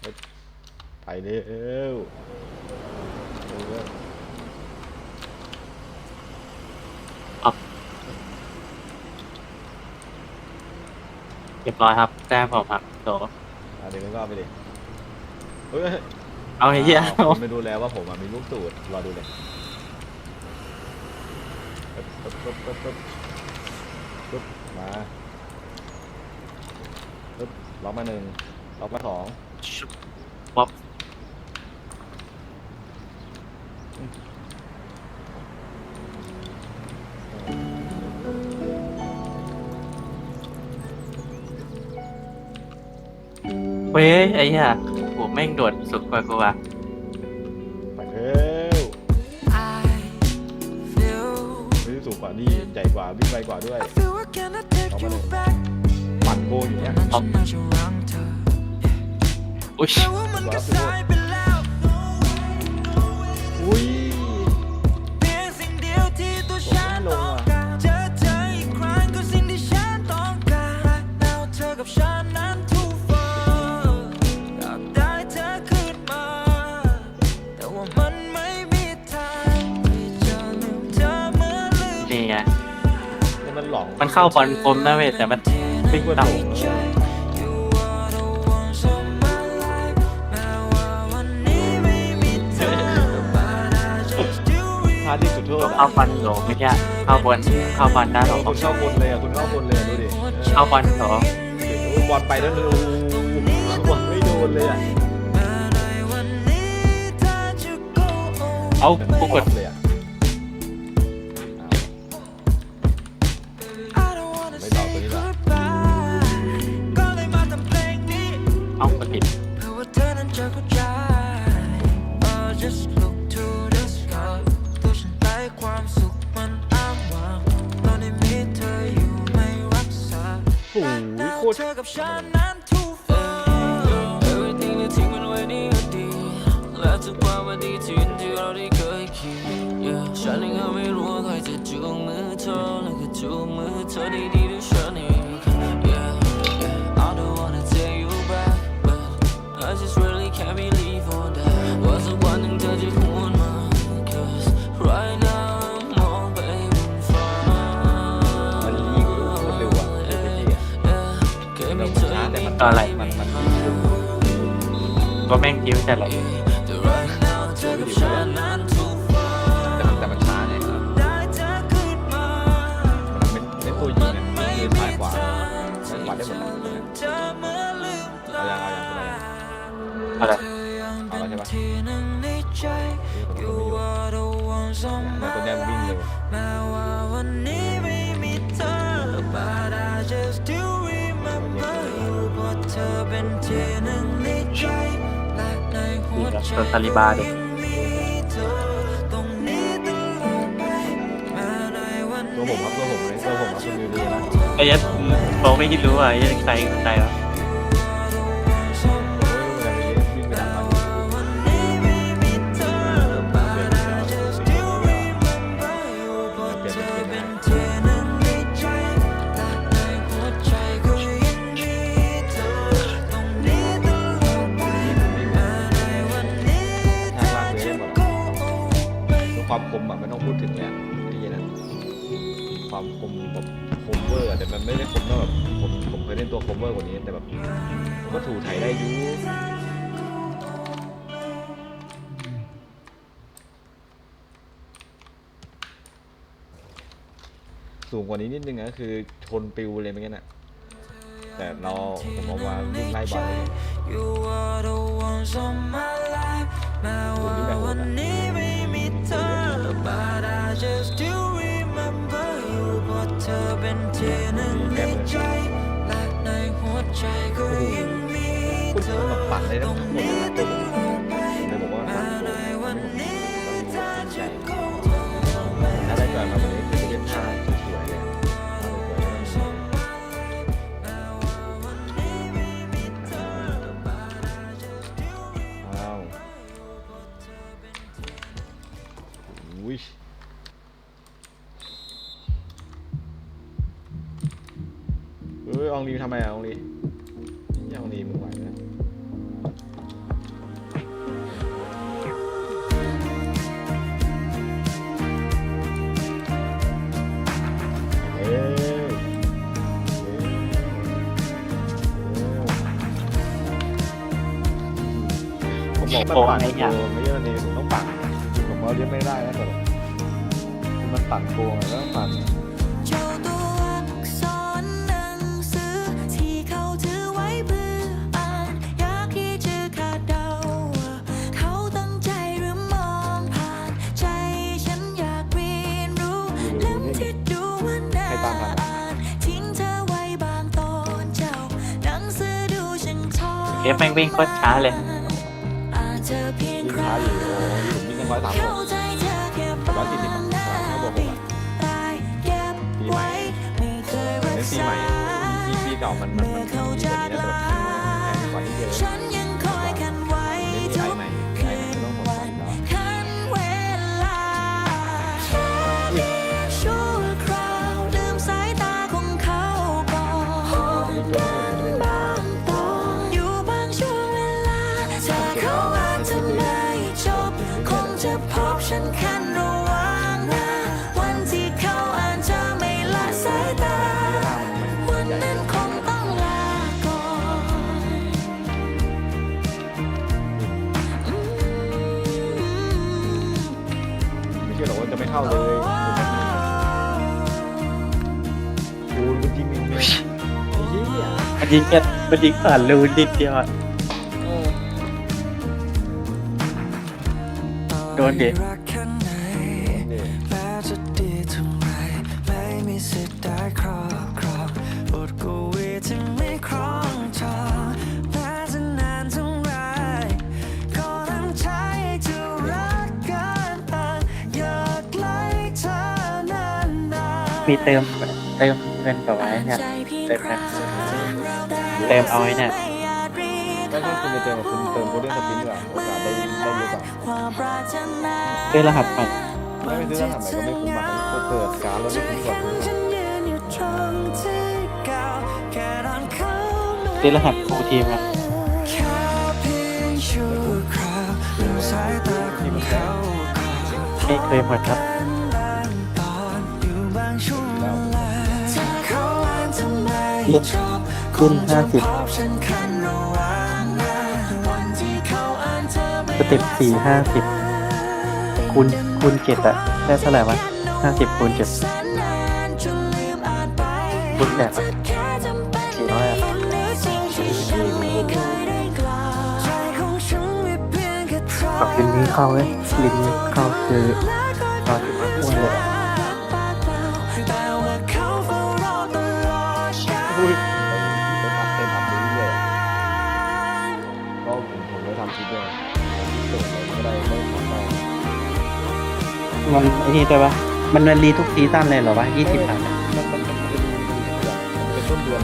เฮ้ยไปเร็วเร็วเรียบร้อยครับแต้มผมครับโตอะเดี๋ยวก็เอาไปดิเฮ้ยเอาไอ้เหี้ยอ้าวคุณไม่ดูแล้วว่าผมอะมีลูกตูดรอดูเลยปึ๊บปึ๊บปึ๊บปึ๊บปึ๊บปึ๊บมาปึ๊บล็อกมาหนึ่งล็อกมาสอง ชุบป๊อปเว้ย ไอ้เหี้ยโหแม่งโดดสุดกว่ากูอะไปเร็ว I feel ไม่ได้สูงกว่านี่ใหญ่กว่าวิ่งไวกว่าด้วย I feel I cannot take you back ปั่นโกงอย่างเงี้ยมั ออุ้ยแต่ว่ามันก็สายไปแล้วอุ้ยเพียงสิ่งเดียวที่ตัวฉันต้องการเจอเธออีกครั้งก็สิ่งที่ฉันต้องการ Right now เธอกับฉันนั้น too far อยากได้เธอขึ้นมาแต่ว่ามันไม่มีทางที่จะลืมเธอเหมื่อนลืมนี่ไงนี่มันหลองมันเข้าบอลกลมนะเว้ยแต่มันวิ่งกว่าต่โพลาดที่สุดโทษำอะเข้าบอลโหลไม่ใช่เข้าบอลเข้าบอลได้หรอคุณเข้าบนเลยอะคุณเข้าบนเลยอะดูดิเข้าบอลโหลเออบอลไปแล้วดูบอลไม่โดนเลยอะในวันนี้ถ้าจะ go เอากูกดเลยอะ ยโคตรเธอกับฉันนั้น too far Everything ที่ทิ้งมันไว้ในอดีตและทุกความวันดีที่ที่เราได้เคยคิด Yeah ฉันเองก็ไม่รู้ว่าใครจะจูงมือเธอแล้วก็จูงมือเธอได้ดี มันเธอช้าแต่มันอะไรมันมันก็แม่งจิ้วแต่ละแต่ right now เธอกแต่มันแต่มันช้าเนี่ยได้เธอขึ้นมามันเป็นเป็นตัวยิงอะคือซ้ายขวาซ้ายขวาได้หมดเลยเอเมื่อลืมตาอายังเอายังอะไรเอาแล้วใช่ปะที่หนึ่งในใจ You are the ones on ใน my ตัวเนี้ยวิ่งเร็ว But I just do นที่หนึ่งในใจและในหัวใจตัวตาลิบาดูยังมีเธอตรงนี้ตลอดไปแม้ในวันตัวผมครับตัวผมเลยตัวผมครับคุณวิวดีนะไอ้ยัดบอกไม่คิดรู้อะไอ้ยัดใครใครว มันไม่ได้คมเท่าแบบผมผมเคยเล่นตัวคมเวอร์กว่านี้ แต่แบบก็ถูไถได้อยูสูงกว่านี้นิดนึงนะคือชนปิวเลยเมื่อกี้น่ะแต่เราผมเอามาวิ่งไล่บอลเลย ปั่นเลยตนะรงหมดนี้นะตตัวลอดไปเลยบอกว่าแม้ในวันนี้เธอจะ go ถ้าได้ก่อนมาวันนี้คือจะเป็นท่าสวยๆเลยท่าสวยๆอ้าวอุ้ยเอ้ยอองลีทำไมอะอองลี บอกโอ้มันปั่นไอ้เหี้ยโกงไม่ใช่มันเองผมต้องปั่นผมว่าเลี้ยงไม่ได้นะแต่มันปั่นโกงแล้วปั่นเจ้าตัวอักษรหนังสือที่เขาถือไว้ยงใจหรือมองผ่านใจฉันอยากเรียนรู้เล่มที่ดูว่าน่าอ่านทิ้งเธอไหนังสือดูฉันทอเกมแม่งวิ่งโคตรช้าเลย ยงยิ่งคราช้าอยู่โอ้ยผมวิ่งยังร้อยสามหกแค่ร้อยสี่สิบสามเขาบอกผมอะตายเก็บไว้ไม่เคยรัในปีใหม่ปีปีเก่ามันมันมันมีกว่านี้นะแต่แบบแพงกว่านี้เยอะ หรอกว่าจะไม่เข้าเลยคูณจริงจริงเลยไอ้เหี้ยมันยิงแค่มันยิงผ่านรูนิดเดียวอะโดนเด็ก มีเติมเติมเงินกับไว้เนี่ยเติมนะเติมเอาไว้เนี่ยก็ถ้าคุณจะเติมกับคุณเติมโกลเด้นสปินดีกว่าโอกาสได้ได้เยอะกว่าความปรารถนาด้วยรหัสใหม่ไม่ไปซื้อรหัสใหม่ก็ไม่คุ้มอะก็เปิดการดแล้วได้คุ้มกว่าคุ้มกว่าฉันยืนอยู่ตรงที่เก่าแค่ตอนเข้ามาด้วยรหัสฟูทีมอะแค่เพียงชั่วคราวลืมสายตาของเขาก่อนไม่เคยหมดครับ ที่เขาอ่านเธอไม่สเต็ปสี่ห้าสิบคูณคูณเจ็ดอะได้เท่าไหร่วะห้าสิบคูณเจ็ดคูณแปดอะสี่ร้อยอะใจของฉันไม่เพียงแค่เธอกับลินนี้เข้าเว้ยลินนี้เข้าคือ มันไอ้นี่ด้วยปะมันมันรีทุกซีซั่นเลยเหรอวะยี่สิบบาทอะมันมันมันเป็นมันเป็นต้นเดือน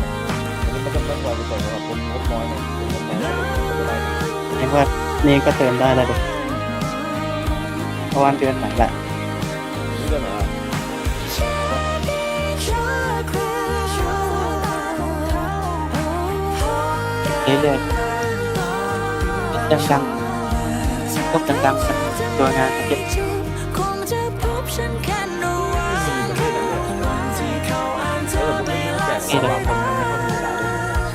มันมันจะต้องรอไปแต่สำหรับคนงบน้อยเนี่ยคนงบน้อยจะได้เรียกว่านี่ก็เติมได้แล้วดิเพราะวันเดือนไหนละนี่ได้ไหมอะเรื่อยๆดังๆ ก็ดังๆตัวงานเก็บคงจะพบฉันแค่นวันวันที่เขาอ่านเธอไม่ละแต่บางคนมันไม่ค่อยมีเวลาเลย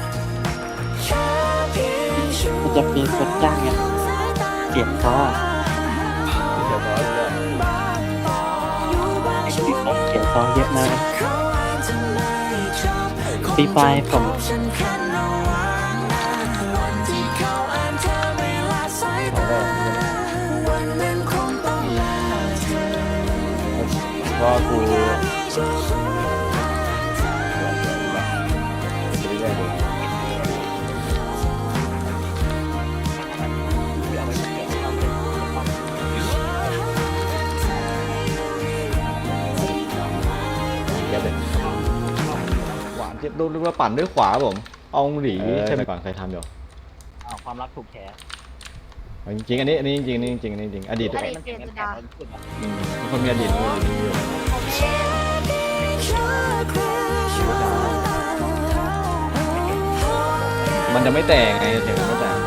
มันจะมีคนจ้างไงเก็บเขาอะที่เดี๋ยวร้อยเลยไอ้ที่เขาเขียนซองเยอะมากปีไฟผม หวานเจ็บโดนเรียกว่าปั่นด้วยขวาผม เอาหลีใช่ไหมก่อนใครทำอยู่ความรักถูกแฉจริงๆอันนี้อันนี้จริงๆอันนี้จริงๆอันนี้จริงๆอดีตอดีตเจษฎาอืมเป็นคนมีอดีตเลยดีอยู่มันจะไม่แตกไงเสียงมันไม่แตก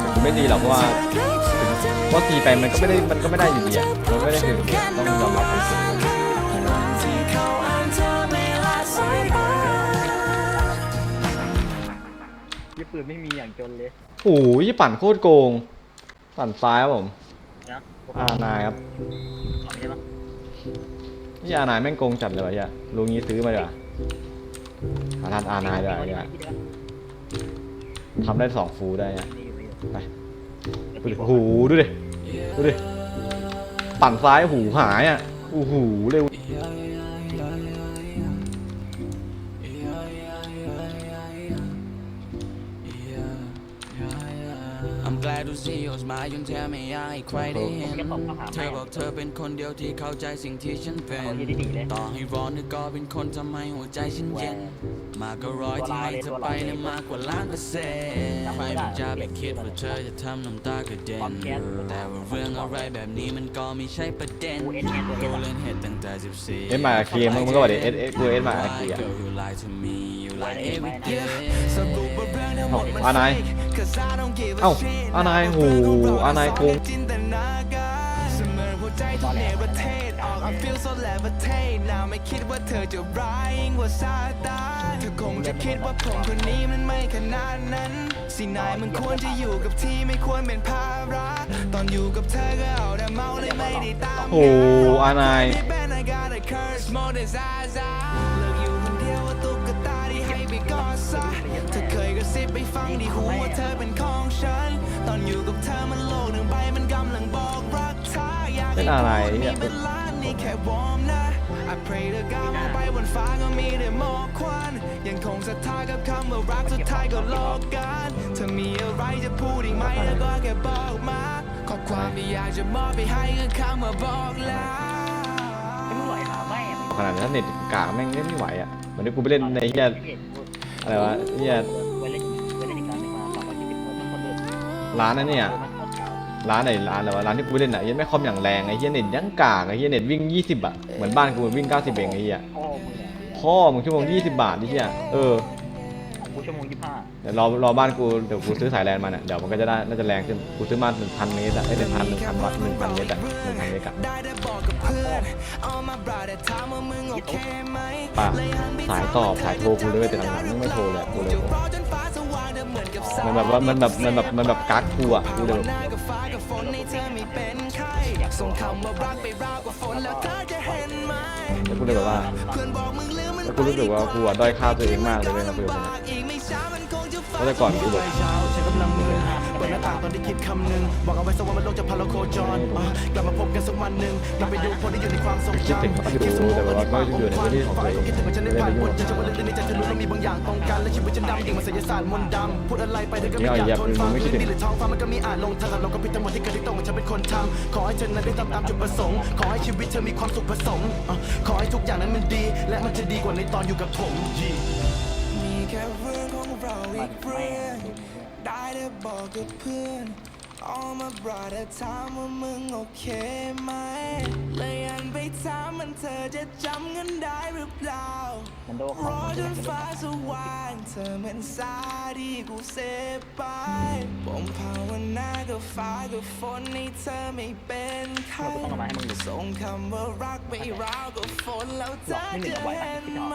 แต่กูไม่ดีหรอกเพราะว่าเพราะตีไปมันก็ไม่ได้มันก็ไม่ได้อยู่ดีอะมันไม่ได้ถึงต้องยอมรับความจริง ปุ่นไม่มีอย่างจนเลยโอ้ยปั่นโคตรโกง ปั่นซ้ายครับผม นะอานายครับใช่ปะนี่อานายแม่งโกงจัดเลยวะเนี่ยลุงนี้ซื้อมาดีกว่าหาทานอานายดีกว่าเนี่ยทำได้สองฟูได้เนี่ยไปดูดิโอ้โหดูดิ ดูดิ ปั่นซ้ายหูหายอะโอ้โหเร็ว to see your smile ยังแทบไม่อยากให้ใครได้เห็น เธอบอกเธอเป็นคนเดียวที่เข้าใจสิ่งที่ฉันเป็นเขายืดดีๆเลยต่อให้ร้อนก็เป็นคนทำให้หัวใจฉันเย็น มากก็ร้อยที่ให้เธอไปและมากกว่าล้านเปอร์เซ็นต์ไม่ต้องจะไปคิดว่าเธอจะทำน้ำตากระเด็น แต่ว่าเรื่องอะไรแบบนี้มันก็ไม่ใช่ประเด็นกูเล่นเหตุตั้งแต่14 เอ็นมาคีมึงมึงก็บอกดิเอสเอสกูเอสมาคีอะ Girl, you lie to me, you lie every day สรุปว่าเรื่องทั้งหมดมันอานาย Cause I don't give a เอ้า shit อานายโหอานายโกงจินตนาการเสมอหัวใจทุกเนประเทศออก I feel so levitate now ไม่คิดว่าเธอจะร้ายยิ่งกว่าซาตานเธอคงจะคิดว่าผมคนนี้มันไม่ขนาดนั้นสินายมันควรจะอยู่กับที่ไม่ควรเป็นภาระตอนอยู่กับเธอก็เอาแต่เมาเลยไม่ได้ตามโอ้อานาย เธอเคยกระซิบไปฟังที่หูว่าเธอเป็นของฉัน ตอนอยู่กับเธอมันโลกหนึ่งใบมันกำลังบอกรักเธออยากเป็นให้อะไรพูดเนี่นี่ยเป็นล้านนี่แค่วอร์มนะ I pray to God มองไปบนฟ้าก็มีแต่หมอกควันยังคงศรัทธากับคำว่ารักสุดท้ายก็โลกกันเธอมีอะไรจะพูดอีกไหมแล้วก็แค่บอกมาข้อความที่อยากจะมอบไปให้ก็คำว่าบอกลาไม่ไหวหาไม่ขนาดนั้นเน็ตกากแม่งเล่นไม่ไหวอะเหมือนที่กูไปเล่นในเฮีย อะไรวะเฮียไว้เล่นไว้เล่นอีกการหนึ่งมาสองร้อยยี่สิบคนทุกคนเลยร้านนั้นเนี่ย ร้านไหนร้านอะไรวะร้านที่กูไปเล่นอะเฮียไม่คอมอย่างแรงไอ้เฮียเน็ตยังกากไอ้เฮียเน็ตวิ่ง 20 อะ เหมือนบ้านกูวิ่ง 90 เองไอ้เฮียพ่อมึงเนี่ยพ่อมึงชั่วโมง 20 บาทดิเฮียเออกู ชั่วโมงยี่สิบห้าเดี๋ยวรอรอบ้านกูเดี๋ยวกูซื้อสายแลนมาเนี่ยเดี๋ยวมันก็จะได้น่าจะแรงขึ้นกูซื้อมาหนึ่งพันเมตรอะไอ้หนึ่งพันหนึ่งพันวัตต์หนึ่งพันเมตรอะหนึ่งพันเมตรอะได้แต่บอกกับเพื่อน All my brother ถามว่ามึงโอเคไหมป่ะสายตอบสายโทรกูเลยแต่หลังๆมึงไม่โทรเลยกูเลยจะรอจนฟ้าสว่างเดิมเหมือนกับสายมันแบบว่ามันแบบมันแบบมันแบบกักกูอะกูเลยแบบหน้ากับฟ้ากับฝนในเธอไม่เป็นไข้ส่งคำว่ารักไปราวกับฝนแล้วเธอจะเห็นไหมแล้วกูเลยแบบว่าเพื่อนบอ กมึงลืมมันแล้วกูรู้สึกว่ากูอะด้อยค่าตัวเองมากเลยเว้ยนะคุยกับมันอะอีกไม่ช้ามันคงจะฟ้าแล้วแต่ก่อนกูแบบเช้าฉันกำลังมือเปิดหน้าต่างตอนที่คิดคำหนึ่งบอกเอาไว้สักวันมันโลกจะพาเราโคจรอะกลับมาพบกันสัก วันหนึ่งกลับไปดูคนที่อยู่ในความทรงคิดจำถึงเขาอยู่แต่แบบว่าก็อยู่ในพื้นที่ของตัวเองคิดถึงว่าฉันได้ไม่ได้ผ่านไปยุ่บงนกับเจอเขาวันนึงในใจฉันรู้ว่ามีบางอย่างตรงกันและชีวิตฉันดำดิ่งมาศิลศาสตร์มนต์ดำพูดอะไรไปเธอก็ไม่อยากทนฟังพื้นดินหรือท้องฟ้ามันก็มีอ่านลงทางเราก็ผิดทั้งหมดที่เกิดที่ตรงกับฉันเป็นคนทำขอให้เธอนั้นได้ทำตามจุดประสงค์ขอให้ชีวิตเธอมีความสุขผสมอะขอให้ทุกอย่างนั้นมันดี และมันจะดีกว่าในตอนอยู่กับผมมีแค่เรื่องของเราอีกเรื่องได้แต่บอกกับเพื่อน All my brother ถามว่ามึงโอเคไหมเลยอันไปถามมันเธอจะจำกันได้หรือเปล่า มันโดนรเขาอจนฟ้าสว่างเธอเหมือนสาที่กูเสพไปผมภาวนากับฟ้ากับฝนให้เธอไม่เป็นใครส่งคำว่ารักไปราวกับฝนแล้วเธอจะเห็นไหม